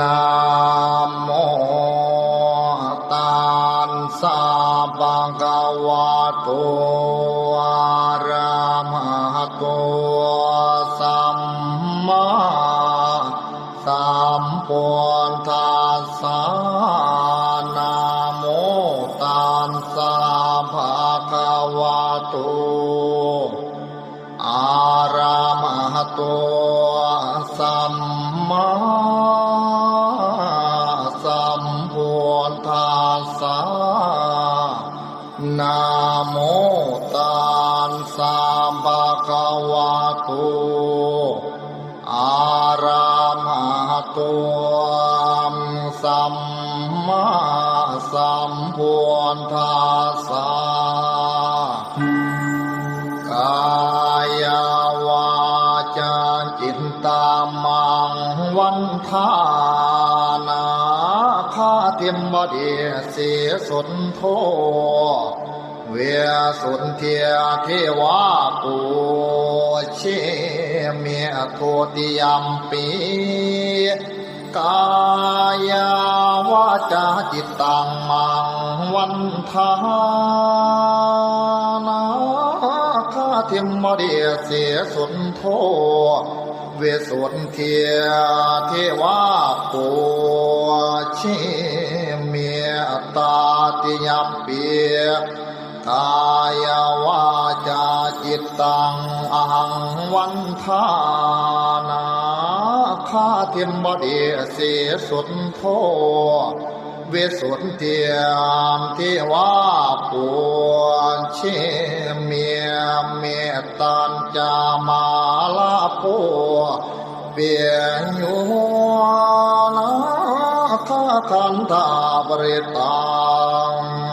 นาโมตานสาบังกวาตุอารามาตุสัมมาสัมปวนทธาสานาโมตานสาบังกวาตุอารามาตุ นะโมตัสสะภะคะวะโตอาระมหะโตสัมมาสัมพุทธัสสะกายวาจาจิตตามังวันทา ทียมบดีเสียสุนโท เวียสุนเทียเทวาปูเชเมียโทติยมปีกายาวาจาจิตตังมังวันทานาคาเทียมมาเดียเสสุนโทเวสุนเทียเทวาปูเช ตาติยัมเปียกายวาจาจิตตังอหังวันทานาคาเทียมบดีเสียสุนโทเวสุนเทียมที่ว่าปวเชเมียเมตตันจามาลาปัวเปียยู คันธาปริตาม